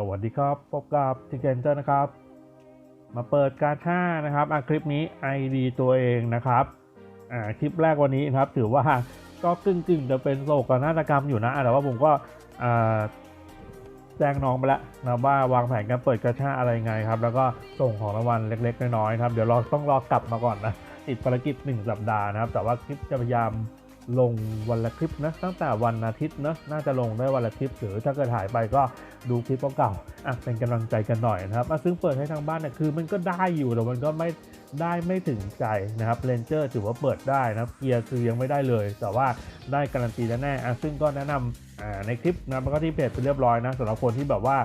สวัสดีครับ พบกับทิกเกนเจอร์นะครับ มาเปิดการท่านะครับอะคลิปนี้ ID ตัวเองนะครับอ่าคลิปแรกวันนี้นะครับถือว่าก็กึ่งกึ่งจะเป็นโศกนาฏกรรมอยู่นะแต่ว่าผมก็อ่าแจ้งน้องไปแล้วนะว่าวางแผนการเปิดกระชาอะไรไงครับ แล้วก็ส่งของรางวัลเล็ก ๆ น้อยๆครับ เดี๋ยวเราต้องรอกลับมาก่อนนะติดภารกิจ 1 สัปดาห์นะครับ แต่ว่าคลิปจะพยายาม ลงวันละคลิปนะตั้งแต่วันอาทิตย์นะน่าจะลงได้วันละคลิปหรือถ้าเกิดหายไปก็ดูคลิปเก่าๆอะเป็นกำลังใจกันหน่อยนะครับซึ่งเปิดให้ทางบ้านเนี่ยคือมันก็ได้อยู่แต่มันก็ไม่ ได้ไม่ถึงใจนะครับเรนเจอร์ถือว่าเปิดได้นะครับเกียร์คือยังไม่ได้เลย แต่ว่าได้การันตีแน่ๆอ่ซึ่งก็แนะนำอ่าในคลิปนะมันก็ที่เพจไปเรียบร้อยนะสำหรับคนที่แบบว่า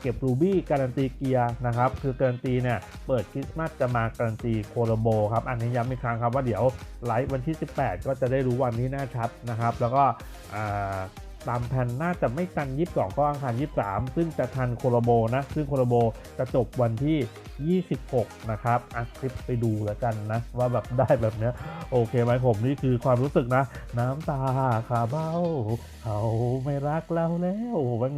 เก็บรูบี้การันตีเกียร์นะครับคือการันตีเนี่ยเปิดคริสต์มาสจะมาการันตีโคโลโบครับอันนี้ย้ำอีกครั้งครับว่าเดี๋ยวไลฟ์วันที่ 18 ก็จะได้รู้วันที่แน่ชัดนะครับ แล้วก็อ่า ตามแผนน่าจะไม่ทัน 22 ก็อังคาร 23 ซึ่งจะทันโคโลโบนะ ซึ่งโคโลโบจะจบวันที่ 26 นะครับอะคลิปไปดูแล้วกันนะ ว่าแบบได้แบบเนี้ย โอเคไหมผมนี่คือความรู้สึกนะ น้ำตาขาเบ้า เขาไม่รักเราแล้วมัน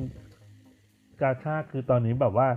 กาชาคือตอนนี้แบบว่า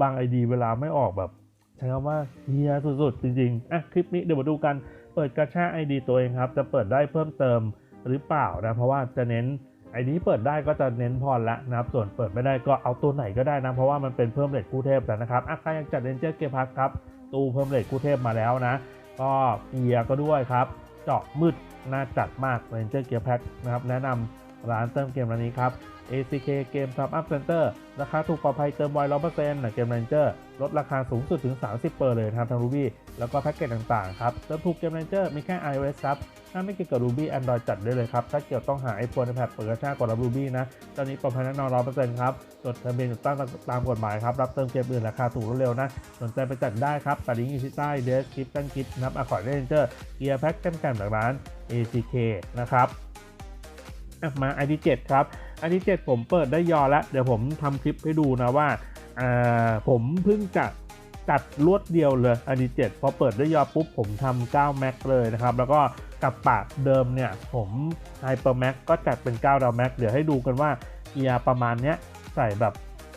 บางไอดีเวลาไม่ออกแบบใช้คำว่าเฮียสุดๆ จริงๆอะคลิปนี้เดี๋ยวมาดูกันเปิดกระชา ID ตัวเองครับ จะเปิดได้เพิ่มเติมหรือเปล่านะ เพราะว่าจะเน้น ไอนี้เปิดได้ก็จะเน้นพรละนะครับ ส่วนเปิดไม่ได้ก็เอาตัวไหนก็ได้นะ เพราะว่ามันเป็นเพิ่มเลทคู่เทพแล้วนะครับอะใครยังจัดเรนเจอร์เกพักครับ ตู้เพิ่มเลทคู่เทพมาแล้วนะ ก็เกียร์ก็ด้วยครับ เจาะมืดน่าจัดมากเรนเจอร์เกียร์แพ็คนะครับแนะนำ ร้านเติมเกมร้านนี้ครับ ACK เกม Top Up Center ราคาถูกปลอดภัยเติมไวร้อยเปอร์เซ็นต์เกม Ranger ลดราคาสูงสุดถึง 30เปอร์เลยนะครับทาง Ruby แล้วก็แพ็กเกจต่างๆครับเติมถูกเกม Ranger มีแค่ iOS ครับถ้าไม่เกี่ยวกับ Ruby Android จัดได้เลยครับ ถ้าเกี่ยวต้องหา iPhone iPad เปิดกระชากกว่ารับ Ruby นะ ตอนนี้ปลอดภัยแน่นอนร้อยเปอร์เซ็นต์ครับ จดทะเบียนถูกต้องตามกฎหมายครับ รับเติมเกมอื่นราคาถูกรวดเร็วนะ สนใจไปจัดได้ครับตัดลิงก์อยู่ที่ใต้เดสคลิปตั้งคลิปนะครับอะคอร์ดเรนเจอร์เกียร์แพ็กแกมแกมจากร้าน ACK นะครับ อะมา ID 7ครับไอที่7ผมเปิดได้ยอแล้วเดี๋ยวผมทำคลิปให้ดูนะว่าผมเพิ่งจะจัดรวดเดียวเลยไอที่7พอเปิดได้ยอปุ๊บผมทำ9 Max เลยนะครับแล้วก็กับปากเดิมเนี่ยผม Hyper Max ก็จัดเป็น9ดาว Max เดี๋ยวให้ดูกันว่าเกียประมาณเนี้ยใส่แบบ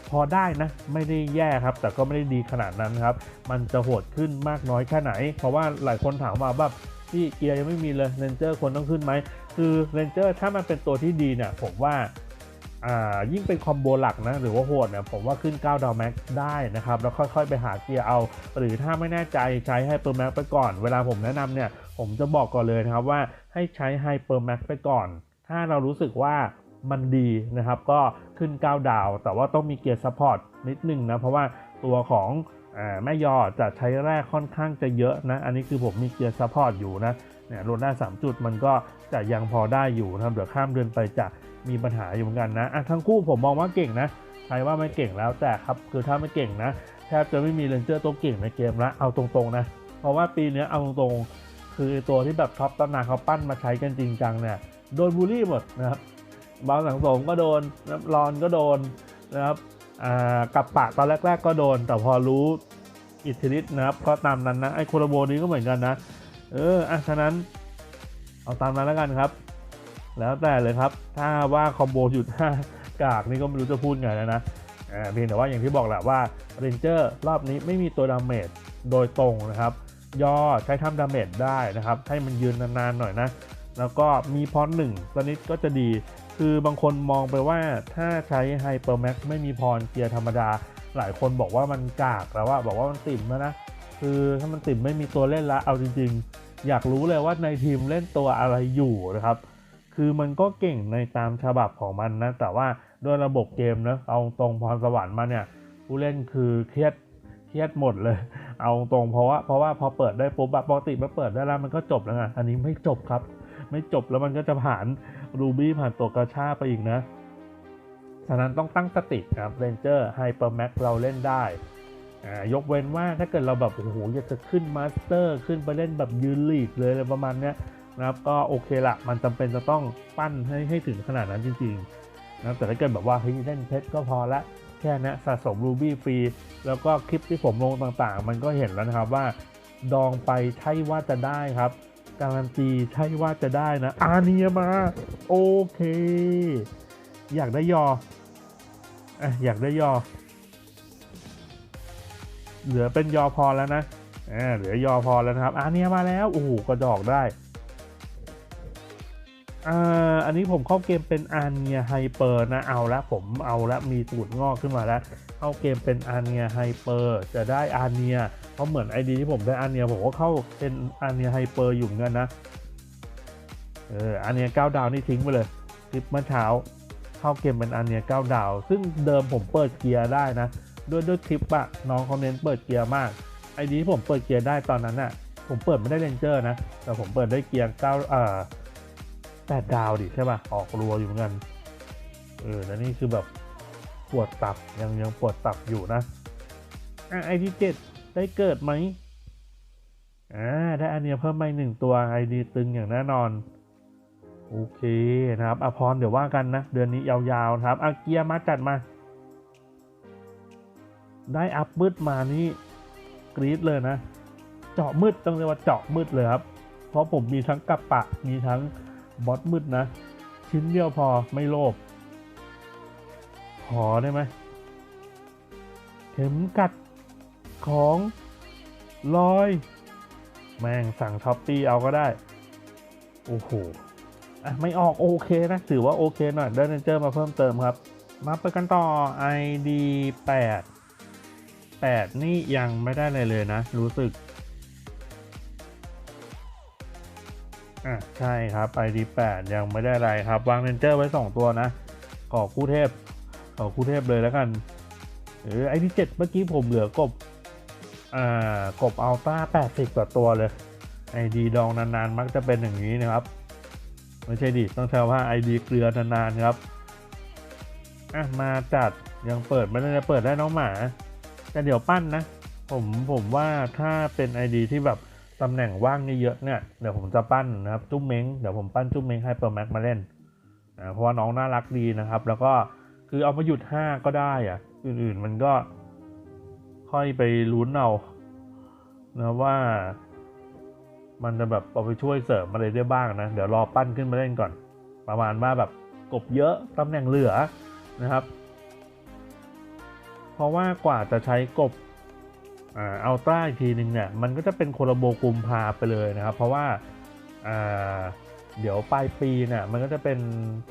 พอได้นะ ไม่ได้แย่ครับ แต่ก็ไม่ได้ดีขนาดนั้นครับ มันจะโหดขึ้นมากน้อยแค่ไหน เพราะว่าหลายคนถามมาแบบที่เกียร์ยังไม่มีเลยเรนเจอร์ควรต้องขึ้นไหม คือเรนเจอร์ถ้ามันเป็นตัวที่ดีเนี่ยผมว่าายิ่งเป็นคอมโบหลักนะ หรือว่าโหดเนี่ยผมว่าขึ้น 9 ดาวแม็กได้นะครับ แล้วค่อยๆไปหาเกียร์เอา หรือถ้าไม่แน่ใจใช้ไฮเปอร์แม็กไปก่อน เวลาผมแนะนำเนี่ย ผมจะบอกก่อนเลยนะครับว่าให้ใช้ไฮเปอร์แม็กไปก่อน ถ้าเรารู้สึกว่ามันดีนะครับ ก็ขึ้น 9 ดาว แต่ว่าต้องมีเกียร์ซัพพอร์ตนิดนึงนะ เพราะว่าตัวของอแม่ยอจะใช้แร่ค่อนข้างจะเยอะนะ อันนี้คือผมมีเกียร์ซัพพอร์ตอยู่นะ เนี่ยลดได้ 3 จุดมันก็จะยังพอได้อยู่นะครับเดี๋ยวข้ามเดือนไปจะมีปัญหาอยู่เหมือนกันนะอะทั้งคู่ผมมองว่าเก่งนะใครว่าไม่เก่งแล้วแต่ครับคือถ้าไม่เก่งนะแทบจะไม่มีเรนเจอร์ตัวเก่งในเกมละเอาตรงๆนะเพราะว่าปีนี้เอาตรงๆคือตัวที่แบบท็อปตำนานเขาปั้นมาใช้กันจริงจังเนี่ยโดนบูลลี่หมดนะครับบางสังสมก็โดนนะรอนก็โดนนะครับกับปากตอนแรก ๆ ก็โดน แต่พอรู้อิทธิฤทธิ์นะครับก็ตามนั้นนะไอ้โคโรโบนี้ก็เหมือนกันนะ เอออะฉะนั้น เอาตามนั้นแล้วกันครับ แล้วแต่เลยครับ ถ้าว่าคอมโบหยุดห้ากากนี่ก็ไม่รู้จะพูดไงแล้วนะอ่าเพียงแต่ว่าอย่างที่บอกแหละว่าเรนเจอร์รอบนี้ไม่มีตัวดาเมจโดยตรงนะครับ ย่อใช้ทำดาเมจได้นะครับ ให้มันยืนนานๆหน่อยนะ แล้วก็มีพรหนึ่งสนิดก็จะดี คือบางคนมองไปว่าถ้าใช้ไฮเปอร์แม็กไม่มีพรเกียร์ธรรมดา หลายคนบอกว่ามันกากแล้วว่าบอกว่ามันติ่มแล้วนะ คือถ้ามันติ่มไม่มีตัวเล่นละเอาจริง ๆ อยากรู้เลยว่าในทีมเล่นตัวอะไรอยู่นะครับ คือมันก็เก่งในตามฉบับของมันนะ แต่ว่าด้วยระบบเกมนะเอาตรงพรสวรรค์มาเนี่ยผู้เล่นคือเครียดเครียดหมดเลย เอาตรงเพราะว่าเพราะว่าพอเปิดได้ปุ๊บปกติมันเปิดได้แล้วมันก็จบแล้วไงอันนี้ไม่จบครับ ไม่จบแล้วมันก็จะผ่านรูบี้ผ่านตัวกระชาไปอีกนะฉะนั้นต้องตั้งสติครับเรนเจอร์ไฮเปอร์แม็กเราเล่นได้ ยกเว้นว่าถ้าเกิดเราแบบโอ้โหอยากจะขึ้นมาสเตอร์ ขึ้นไปเล่นแบบยืนลีกเลยอะไรประมาณเนี้ยนะครับก็โอเคละมันจำเป็นจะต้องปั้นให้ให้ถึงขนาดนั้นจริงๆนะแต่ถ้าเกิดแบบว่าเฮ้ยเล่นเพชรก็พอละแค่นี้สะสมรูบี้ฟรี แล้วก็คลิปที่ผมลงต่างๆ มันก็เห็นแล้วนะครับว่า ดองไปใช่ว่าจะได้ครับ การันตีใช่ว่าจะได้นะ อาเนียมา โอเค อยากได้ยออะอยากได้ยอ เหลือเป็นยอพอแล้วนะอ่าเหลือยอพอแล้วนะครับอาเนียมาแล้วโอ้โหกระดอกได้อ่าอันนี้ผมเข้าเกมเป็นอาเนียไฮเปอร์นะเอาละผมเอาละมีตูดงอกขึ้นมาแล้ว เข้าเกมเป็นอาเนียไฮเปอร์จะได้อาเนียเพราะเหมือนไอดีที่ผมได้อาเนียผมก็เข้าเป็นอาเนียไฮเปอร์อยู่เหมือนนนะเอออาเนียเก้าดาวนี่ทิ้งไปเลยคลิปเมื่อเช้า เข้าเกมเป็นอาเนียเก้าดาว ซึ่งเดิมผมเปิดเกียร์ได้นะ ด้วยด้วยคลิปอะน้องเขาเน้นเปิดเกียร์มาก ไอดีที่ผมเปิดเกียร์ได้ตอนนั้นอะผมเปิดไม่ได้เรนเจอร์นะ แต่ผมเปิดได้เกียร์เก้าเอ่อแปดดาวดิใช่ป่ะ ออกรัวอยู่เหมือนกัน เออแล้วนี่คือแบบปวดตับยังยังปวดตับอยู่นะอะไอดีเจ็ดได้เกิดไหมอ่าได้อันเนี้ยเพิ่มมาอีกหนึ่งตัวไอดีตึงอย่างแน่นอน โอเคนะครับอภรเดี๋ยวว่ากันนะ เดือนนี้ยาวๆนะครับอาเกียร์มาจัดมา ได้อัพมืดมานี่กรี๊ดเลยนะ เจาะมืดต้องเรียกว่าเจาะมืดเลยครับ เพราะผมมีทั้งกัปปะมีทั้งบอสมืดนะ ชิ้นเดียวพอไม่โลภขอได้ไหมเข็มกัดของลอย แม่งสั่งช้อปปี้เอาก็ได้ โอ้โหอะไม่ออกโอเคนะ ถือว่าโอเคหน่อยได้เรนเจอมาเพิ่มเติมครับ มาไปกันต่อ ID 8 8 นี่ยังไม่ได้เลยเลยนะ รู้สึก อะ ใช่ครับ ID 8 ยังไม่ได้อะไรครับ วางเรนเจอร์ไว้ 2 ตัวนะ ขอคู่เทพ ขอคู่เทพเลยแล้วกันเออ ID 7 เมื่อกี้ผมเหลือกบ อ่า กบอัลต้า80 กว่าตัวเลย ID ดองนานๆ มักจะเป็นอย่างนี้นะครับ ไม่ใช่ดิ ต้องใช้ว่า ID เกลือนานๆครับ อะ มาจัดยังเปิดไม่ได้เปิดได้น้องหมา แต่เดี๋ยวปั้นนะ ผมผมว่าถ้าเป็น ID ที่แบบตำแหน่งว่างนี่เยอะเนี่ยเดี๋ยวผมจะปั้นนะครับจุ้มเม้งเดี๋ยวผมปั้นจุ้มเม้งให้เปิดแม็กมาเล่นอ่าเพราะว่าน้องน่ารักดีนะครับ แล้วก็คือเอามาหยุด 5 ก็ได้อะอื่นๆมันก็ค่อยไปลุ้นเอานะว่า มันจะแบบเอาไปช่วยเสริมอะไรได้บ้างนะ เดี๋ยวรอปั้นขึ้นมาเล่นก่อน ประมาณว่าแบบกบเยอะตำแหน่งเหลือนะครับ เพราะว่ากว่าจะใช้กบอ่าอัลตร้าอีกทีหนึ่งเนี่ยมันก็จะเป็นโคโลโบกุมพาไปเลยนะครับ เพราะว่าอ่าเดี๋ยวปลายปีเนี่ยมันก็จะเป็น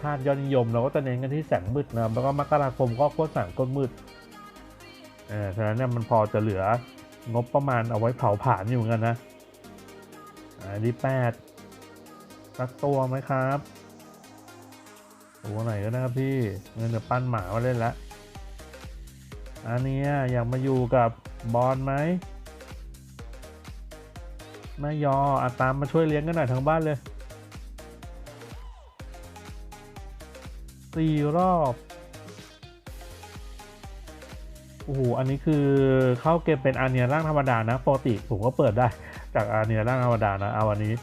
ธาตุยอดนิยม เราก็จะเน้นกันที่แสงมืดนะแล้วก็มกราคมก็โคตรแสงก้นมืดอ่าฉะนั้นเนี่ยมันพอจะเหลืองบประมาณเอาไว้เผาผลาญอยู่เหมือนกันนะอันที่แปดสักตัวไหมครับตัวไหนก็ได้ครับพี่เงินเดี๋ยวปั้นหมามาเล่นละ อันเนี้ยอยากมาอยู่กับบอลไหมไม่ยออาตามมาช่วยเลี้ยงกันหน่อยทั้งบ้านเลยสี่รอบ โอ้โห อันนี้คือเข้าเกมเป็นอาเนียร่างธรรมดานะปกติผมก็เปิดได้จากอาเนียร่างธรรมดานะ เอาวันนี้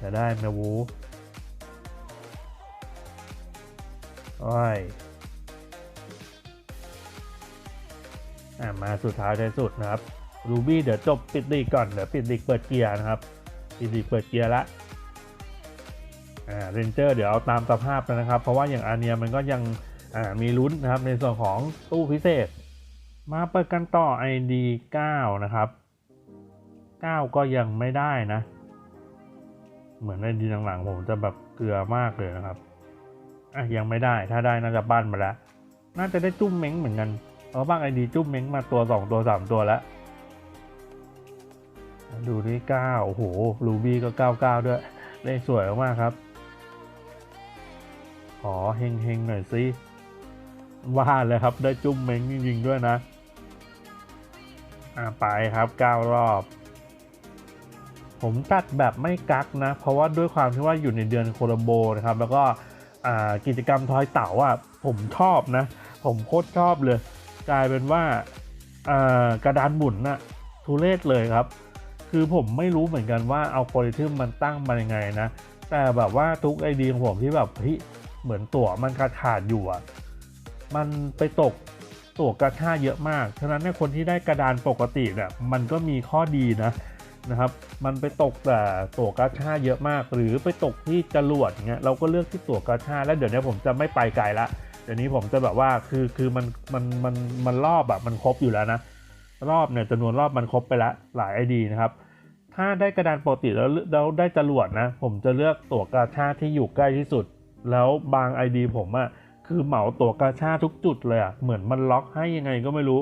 จะได้แมวูโอ้ย มาสุดท้ายท้ายสุดนะครับรูบี้เดี๋ยวจบปิดลีก่อนเดี๋ยวปิดลีเปิดเกียร์นะครับปิดลีเปิดเกียร์ละอ่าเรนเจอร์เดี๋ยวเอาตามสภาพนะครับ เพราะว่าอย่างอาเนียมันก็ยังอ่ามีลุ้นนะครับในส่วนของตู้พิเศษ มาเปิดกันต่อ ID 9 นะครับ 9 ก็ยังไม่ได้นะ เหมือนในดีหลังๆผมจะแบบเกลือมากเลยนะครับอะยังไม่ได้ถ้าได้น่าจะบ้านมาแล้วน่าจะได้จุ้มเม้งเหมือนกัน เพราะบางไอดีจุ้มเม้งมาตัว2ตัว3ตัวแล้ว ดูที่9โอ้โหรูบี้ก็99ด้วยเลขสวยมากครับ ขอเฮงเฮงๆหน่อยสิว่าเลยครับได้จุ้มเม้งจริงๆด้วยนะ อ่าไปครับ9รอบผมตัดแบบไม่กักนะ เพราะว่าด้วยความที่ว่าอยู่ในเดือนโคลโบนะครับ แล้วก็กิจกรรมทอยเต่าอะผมชอบนะ ผมโคตรชอบเลย กลายเป็นว่ากระดานหมุนน่ะทุเรศเลยครับ คือผมไม่รู้เหมือนกันว่าเอาโ o ริทึมมันตั้งมายังไงนะ แต่แบบว่าทุกไอเดียของผมที่แบบเฮ้ยเหมือนตั๋วมันขาดขาดอยู่อะมันไปตกตั๋วกระชาเยอะมาก ฉะนั้นเนี่ยคนที่ได้กระดานปกติเนี่ยมันก็มีข้อดีนะนะครับ มันไปตกแต่ตั๋วกระชาเยอะมาก หรือไปตกที่จรวดเงี้ยเราก็เลือกที่ตั๋วกระชาแล้วเดี๋ยวนี้ผมจะไม่ไปไกลละ ดี๋ยวนี้ผมจะแบบว่าคือคือมันมันมันมันรอบอะมันครบอยู่แล้วนะ รอบเนี่ยจำนวนรอบมันครบไปแล้วหลาย ID นะครับ ถ้าได้กระดานปกติแล้วแล้วได้จรวดนะ ผมจะเลือกตั๋วกาชาที่อยู่ใกล้ที่สุด แล้วบาง ID ผมอะคือเหมาตั๋วกาชาทุกจุดเลยอะเหมือนมันล็อกให้ยังไงก็ไม่รู้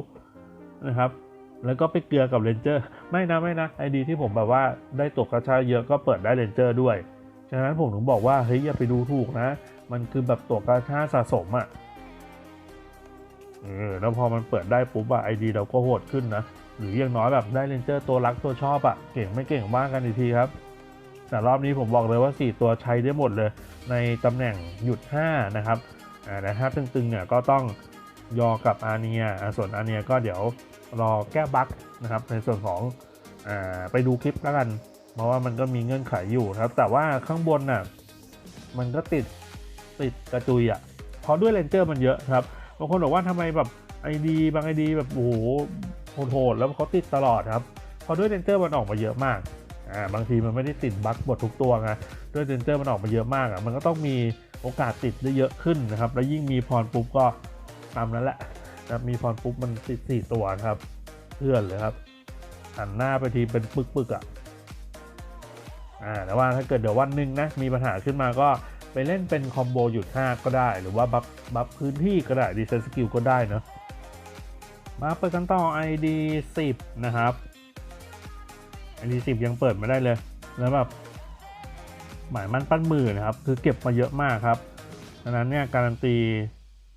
นะครับ แล้วก็ไปเกลือกับเรนเจอร์ไม่นะไม่นะไอดีที่ผมแบบว่าได้ตั๋วกาชาเยอะก็เปิดได้เรนเจอร์ด้วยฉะนั้นผมถึงบอกว่าเฮ้ยอย่าไปดูถูกนะ มันคือแบบตั๋วกาชาสะสมอะ่ะเออแล้วพอมันเปิดได้ปุ๊บอะไอดีเราก็โหดขึ้นนะ หรืออย่างน้อยแบบได้เรนเจอร์ตัวรักตัวชอบอะ่ะเก่งไม่เก่งบ้างกันอีกทีครับ แต่รอบนี้ผมบอกเลยว่า 4 ตัวใช้ได้หมดเลย ในตำแหน่งหยุด 5 นะครับอ่าแต่ถ้าตึงๆเนี่ยก็ต้องยอกับอาเนียส่วนอาเนียก็เดี๋ยวรอแก้บั๊กนะครับ ในส่วนของอ่าไปดูคลิปแล้วกัน เพราะว่ามันก็มีเงื่อนไขอยู่ครับ แต่ว่าข้างบนน่ะมันก็ติด ติดกระจุยอะ่ะเพราะด้วยเลนเจอร์มันเยอะครับบางคนบอกว่าทำไมแบบไอดีบางไอดีแบบโอ้โหโหดแล้วเขาติดตลอดครับเพราะด้วยเลนเจอร์มันออกมาเยอะมากอ่าบางทีมันไม่ได้ติดบั๊กหมดทุกตัวไงด้วยเลนเจอร์มันออกมาเยอะมากอะ่ะมันก็ต้องมีโอกาสติดได้เยอะขึ้นนะครับ แล้วยิ่งมีพรปุ๊บก็ตามนั้นแหละนะมีพรปุ๊บมันติดสี่ตัวนะครับเพื่อนเลยครับหันหน้าไปทีเป็นปึกๆอะอ่าแต่ว่าถ้าเกิดเดี๋ยววันหนึ่งนะมีปัญหาขึ้นมาก็ ไปเล่นเป็นคอมโบหยุด 5 ก็ได้ หรือว่าบัฟบัฟพื้นที่ก็ได้ดีเซนสกิลก็ได้เนะมาเปิดกันต่อ ID 10 นะครับ ID 10 ยังเปิดไม่ได้เลย แล้วแบบหมายมั่นปั้นมือนะครับ คือเก็บมาเยอะมากครับดังนั้นเนี่ยการันตี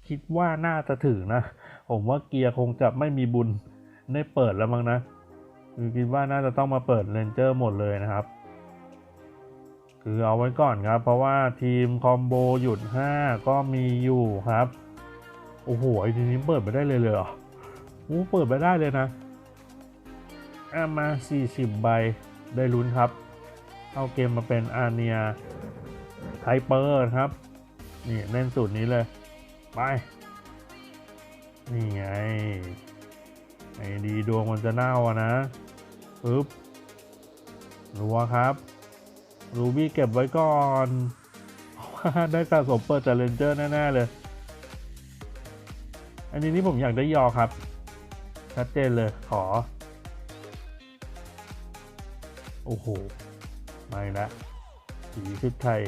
คิดว่าน่าจะถึงนะ ผมว่าเกียร์คงจะไม่มีบุญได้เปิดแล้วมั้งนะคือคิดว่าน่าจะต้องมาเปิดเรนเจอร์หมดเลยนะครับือเอาไว้ก่อนครับ เพราะว่าทีมคอมโบหยุด 5 ก็มีอยู่ครับ โอ้โหไอ้ทีนี้เปิดไม่ได้เลยเลยเหรอโอ้เปิดไม่ได้เลยนะอามา 40 ใบได้ลุ้นครับ เอาเกมมาเป็นอาเนียไฮเปอร์ครับ นี่เล่นสูตรนี้เลย ไป นี่ไงไอ้ดีดวงมันจะเน่าอะนะปึ๊บรัวครับ รูบี้เก็บไว้ก่อนเพราะว่าได้สะสมเปิดจากเลนเจอร์แน่ๆเลย อันนี้นี่ผมอยากได้ยอครับ ชัดเจนเลยขอ โอ้โห ไม่นะสีชุดไทย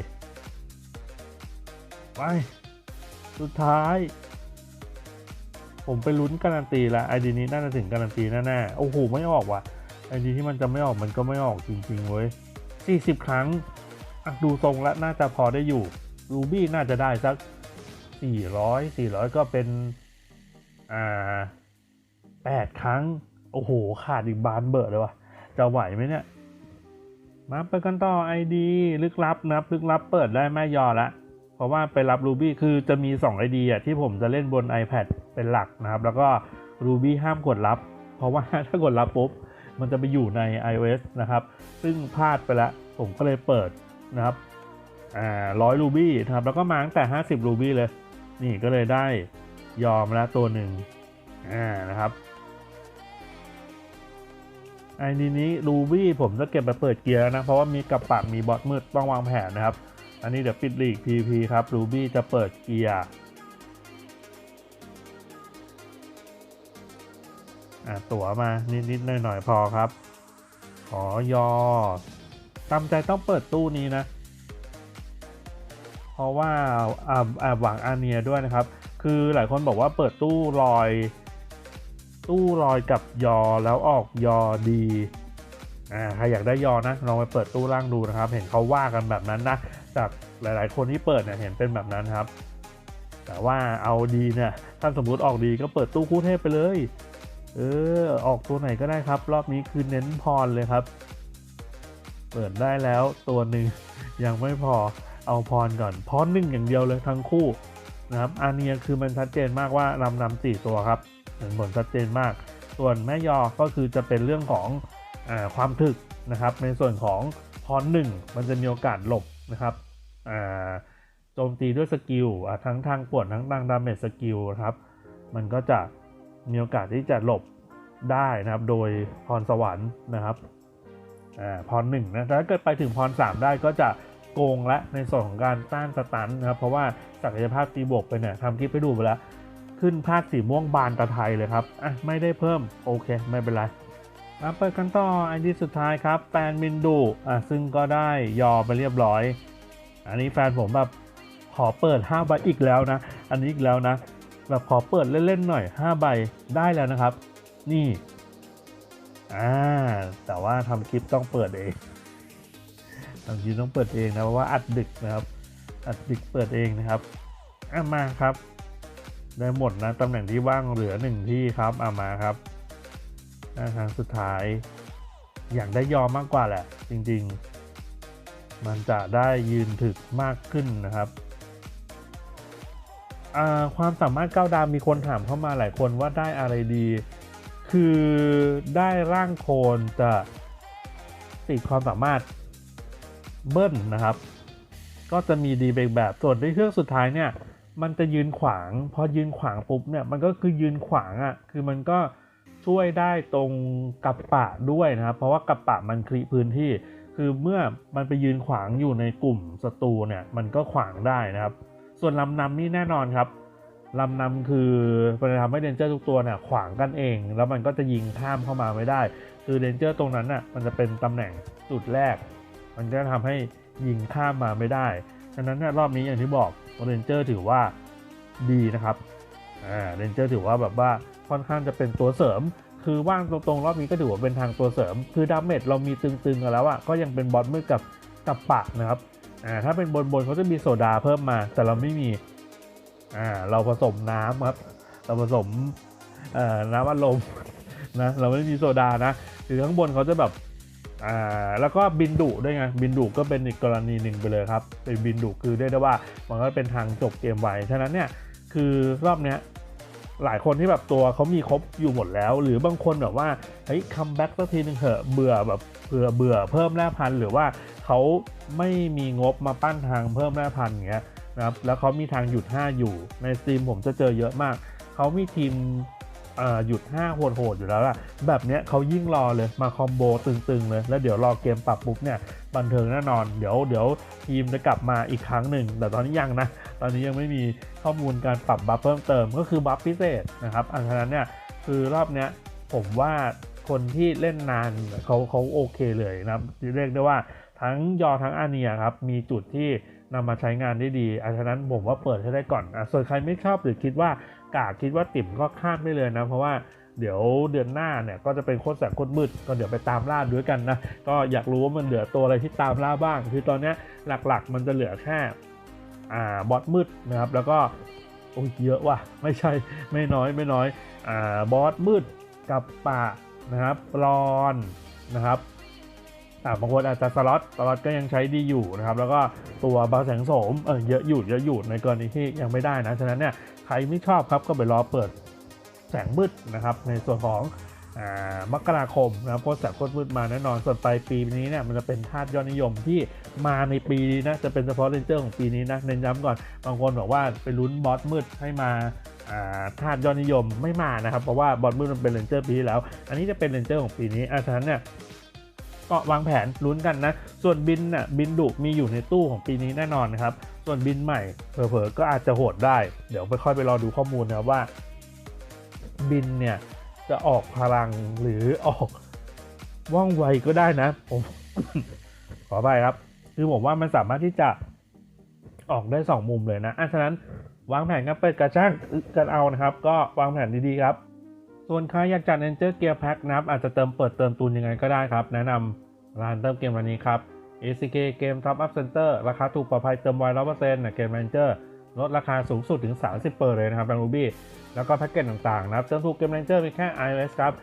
ไป สุดท้าย ผมไปลุ้นการันตีแล้วไอดีนี้น่าจะถึงการันตีแน่ๆ โอ้โห ไม่ออกว่ะไอดีที่มันจะไม่ออกมันก็ไม่ออกจริงๆเว้ย 40 ครั้งดูทรงแล้วน่าจะพอได้อยู่รูบี้น่าจะได้สัก 400 400 ก็เป็น อ่า 8 ครั้ง โอ้โห ขาดอีกบานเบอร์เลยว่ะ จะไหวไหมเนี่ย มาไปกันต่อ ID ลึกลับนะครับลึกลับเปิดได้แม่ยอละ เพราะว่าไปรับ Ruby คือจะมี2 ID อะที่ผมจะเล่นบน iPad เป็นหลักนะครับ แล้วก็ Ruby ห้ามกดรับ เพราะว่าถ้ากดรับปุ๊บ มันจะไปอยู่ใน iOS นะครับ ซึ่งพลาดไปแล้ว ผมก็เลยเปิดนะครับอ่าร้อยรูบี้นะครับ แล้วก็มาตั้งแต่ 50รูบี้เลย นี่ก็เลยได้ยอมแล้วตัวหนึ่งอ่านะครับไอ้นี้นี้รูบี้ผมจะเก็บไปเปิดเกียร์นะ เพราะว่ามีกับปากมีบอทมืดต้องวางแผนนะครับ อันนี้เดี๋ยวปิดลีก PP ครับรูบี้จะเปิดเกียร์ ตั๋วมานิดๆหน่อยๆพอครับ ขอยอตามใจต้องเปิดตู้นี้นะ เพราะว่าอ่าอ่าหวังอาเนียด้วยนะครับ คือหลายคนบอกว่าเปิดตู้ลอย ตู้ลอยกับยอแล้วออกยอดีอ่าใครอยากได้ยอนะลองไปเปิดตู้ล่างดูนะครับ เห็นเขาว่ากันแบบนั้นนะจากหลาย ๆ คนที่เปิดเนี่ยเห็นเป็นแบบนั้นครับ แต่ว่าเอาดีเนี่ยถ้าสมมุติออกดีก็เปิดตู้คู่เทพไปเลย เออ ออกตัวไหนก็ได้ครับ รอบนี้คือเน้นพรเลยครับ เปิดได้แล้วตัวหนึ่งยังไม่พอเอาพรก่อนพรหนึ่งอย่างเดียวเลยทั้งคู่นะครับอาเนียคือมันชัดเจนมากว่านำนำสี่ตัวครับเห็นผลชัดเจนมาก ส่วนแม่ยอก็คือจะเป็นเรื่องของอความถึกนะครับ ในส่วนของพรหนึ่งมันจะมีโอกาสหลบนะครับโจมตีด้วยสกิลทั้งทางปวดทั้งทางดาเมจสกิลครับ มันก็จะ มีโอกาสที่จะหลบได้นะครับ โดยพรสวรรค์นะครับอ่าพรหนึ่งนะถ้าเกิดไปถึงพรสามได้ก็จะโกงและในส่วนของการต้านสตันนะครับ เพราะว่าศักยภาพตีบวกไปเนี่ยทำคลิปไปดูไปแล้ว ขึ้นภาคสีม่วงบานตะไทยเลยครับอะไม่ได้เพิ่มโอเค ไม่เป็นไรมาเปิดกันต่อไอดีสุดท้ายครับแฟนมินดูอะซึ่งก็ได้ยอไปเรียบร้อย อันนี้แฟนผมแบบขอเปิด5ใบอีกแล้วนะ อันนี้อีกแล้วนะ แบบขอเปิดเล่นๆหน่อย 5 ใบได้แล้วนะครับ นี่อ่าแต่ว่าทำคลิปต้องเปิดเองทำคลิปต้องเปิดเองนะเพราะว่าอัดดึกนะครับ อัดดึกเปิดเองนะครับอะมาครับ ได้หมดนะตำแหน่งที่ว่างเหลือหนึ่งที่ครับเอามาครับหน้าทางสุดท้าย อยากได้ยอมมากกว่าแหละ จริง ๆ มันจะได้ยืนถึกมากขึ้นนะครับ ความสามารถก้าวดาวมีคนถามเข้ามาหลายคนว่าได้อะไรดี คือได้ร่างโคนจะติดความสามารถเบิ้ลนะครับ ก็จะมีดีไปอีกแบบส่วนในเครื่องสุดท้ายเนี่ย มันจะยืนขวาง พอยืนขวางปุ๊บเนี่ยมันก็คือยืนขวางอะ่ะคือมันก็ช่วยได้ตรงกับปะด้วยนะครับ เพราะว่ากับปะมันคลีพื้นที่ คือเมื่อมันไปยืนขวางอยู่ในกลุ่มศัตรูเนี่ย มันก็ขวางได้นะครับ ส่วนลำนำนี่แน่นอนครับลำนำคือมันจะทำให้เดนเจอร์ทุกตัวเนี่ยขวางกันเอง แล้วมันก็จะยิงข้ามเข้ามาไม่ได้ คือเดนเจอร์ตรงนั้นน่ะมันจะเป็นตำแหน่งจุดแรก มันจะทำให้ยิงข้ามมาไม่ได้ฉะนั้นเนี่ยรอบนี้อย่างที่บอกเรนเจอร์ถือว่าดีนะครับอ่าเรนเจอร์ถือว่าแบบว่าค่อนข้างจะเป็นตัวเสริม คือว่างตรงๆรอบนี้ก็ถือว่าเป็นทางตัวเสริม คือดาเมจเรามีตึงๆกันแล้วอะก็ยังเป็นบอสมืดกับกับปะนะครับ อ่าถ้าเป็นบนบนเขาจะมีโซดาเพิ่มมา แต่เราไม่มีอ่าเราผสมน้ำครับ เราผสมเอ่อน้ำอัดลมนะเราไม่มีโซดานะคือข้างบนเขาจะแบบอ่าแล้วก็บินดุด้วยไงบินดุก็เป็นอีกกรณีหนึ่งไปเลยครับเป็นบินดุคือได้ได้ว่ามันก็เป็นทางจบเกมไวฉะนั้นเนี่ยคือรอบเนี้ยหลายคนที่แบบตัวเขามีครบอยู่หมดแล้ว หรือบางคนแบบว่าเฮ้ยคัมแบ็กสักทีหนึงเถอะเบื่อแบบเบื่อเบื่อเพิ่มแร่พันหรือว่า เขาไม่มีงบมาปั้นทางเพิ่มแร่พันธุ์อย่างเงี้ยนะครับแล้วเขามีทางหยุด 5 อยู่ในสตรีมผมจะเจอเยอะมาก เขามีทีมหยุด 5 โหดๆอยู่แล้วล่ะ แบบเนี้ยเขายิ่งรอเลยมาคอมโบตึงๆ เลย แล้วเดี๋ยวรอเกมปรับปุ๊บเนี่ย บันเทิงแน่นอน เดี๋ยวเดี๋ยวทีมจะกลับมาอีกครั้งหนึ่ง แต่ตอนนี้ยังนะ ตอนนี้ยังไม่มีข้อมูลการปรับบัฟเพิ่มเติมก็คือบัฟพิเศษนะครับ อันนั้นเนี่ยคือรอบเนี้ยผมว่าคนที่เล่นนานเขาเขาโอเคเลยนะเรียกได้ว่า ทั้งยอทั้งอาเนียครับมีจุดที่นำมาใช้งานได้ดีอันนั้นผมว่าเปิดให้ได้ก่อนอส่วนใครไม่ชอบหรือคิดว่ากากคิดว่าติ่มก็ข้ามได้เลยนะเพราะว่าเดี๋ยวเดือนหน้าเนี่ยก็จะเป็นโคตรแสบโคตรมืดก็เดี๋ยวไปตามล่าด้วยกันนะก็อยากรู้ว่ามันเหลือตัวอะไรที่ตามล่าบ้าง คือตอนนี้หลักๆ มันจะเหลือแค่อ่าบอสมืดนะครับแล้วก็โอ้ยเยอะว่ะไม่ใช่ไม่น้อยไม่น้อยอ่าบอสมืดกับป่านะครับรอนนะครับ อ่าบางคนอาจจะสล็อตสล็อตก็ยังใช้ดีอยู่นะครับแล้วก็ตัวบาแสงโสมเออเยอะอยู่เยอะอยู่ในกรณีที่ยังไม่ได้นะฉะนั้นเนี่ยใครไม่ชอบครับก็ไปรอเปิดแสงมืดนะครับในส่วนของอ่ามกราคมนะครับโคตรแสบโคตรมืดมาแน่นอนส่วนปลายปีนี้เนี่ยมันจะเป็นธาตุยอดนิยมที่มาในปีนี้นะจะเป็นเฉพาะเรนเจอร์ของปีนี้นะเน้นย้ำก่อนบางคนบอกว่าไปลุ้นบอสมืดให้มาธาตุยอดนิยมไม่มานะครับเพราะว่าบอสมืดมันเป็นเรนเจอร์ปีที่แล้ว อันนี้จะเป็นเรนเจอร์ของปีนี้อะฉะนั้นเนี่ย ก็วางแผนลุ้นกันนะ ส่วนบินน่ะบินดุมีอยู่ในตู้ของปีนี้แน่นอนนะครับ ส่วนบินใหม่เผลอๆก็อาจจะโหดได้ เดี๋ยวไปค่อยไปรอดูข้อมูลนะว่า บินเนี่ยจะออกพลังหรือออกว่องไวก็ได้นะ ผมขอไปครับ คือผมว่ามันสามารถที่จะออกได้สองมุมเลยนะอะฉะนั้นวางแผนกันเปิดกระช่างกันเอานะครับ ก็วางแผนดีๆครับ ส่วนใครอยากจัดเอนเจอร์เกียร์แพ็คนะครับอาจจะเติมเปิดเติมตูนยังไงก็ได้ครับ แนะนำร้านเติมเกมวันนี้ครับ ACK เกม Top Up Center ราคาถูกปลอดภัยเติมไวร้อยเปอร์เซ็นต์เกมแอนเจอร์ลดราคาสูงสุดถึง 30เปอร์เลยนะครับแบงลูบี้แล้วก็แพ็กเกจต่างๆนะครับเติมถูกเกมแอนเจอร์มีแค่ iOS ครับ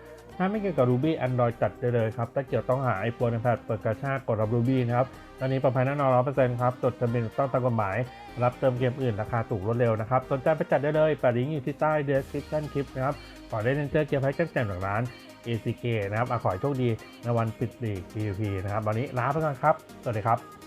ถ้าไม่เกี่ยวกับ Ruby Android จัดได้เลยครับ ถ้าเกี่ยวต้องหา iPhone iPad เปิดกระชากกดรับ Ruby นะครับ ตอนนี้ปลอดภัยแน่นอน100%ครับ จดทะเบียนต้องตามกฎหมาย รับเติมเกมอื่นราคาถูกรวดเร็วนะครับ สนใจไปจัดได้เลยแปะลิงก์อยู่ที่ใต้ description คลิปนะครับ ขอได้เนเจอร์เกมให้แจ้งจากร้าน ACK นะครับอขอให้โชคดีในวันปิดลีก PVP นะครับ วันนี้ลาไปก่อนครับ สวัสดีครับ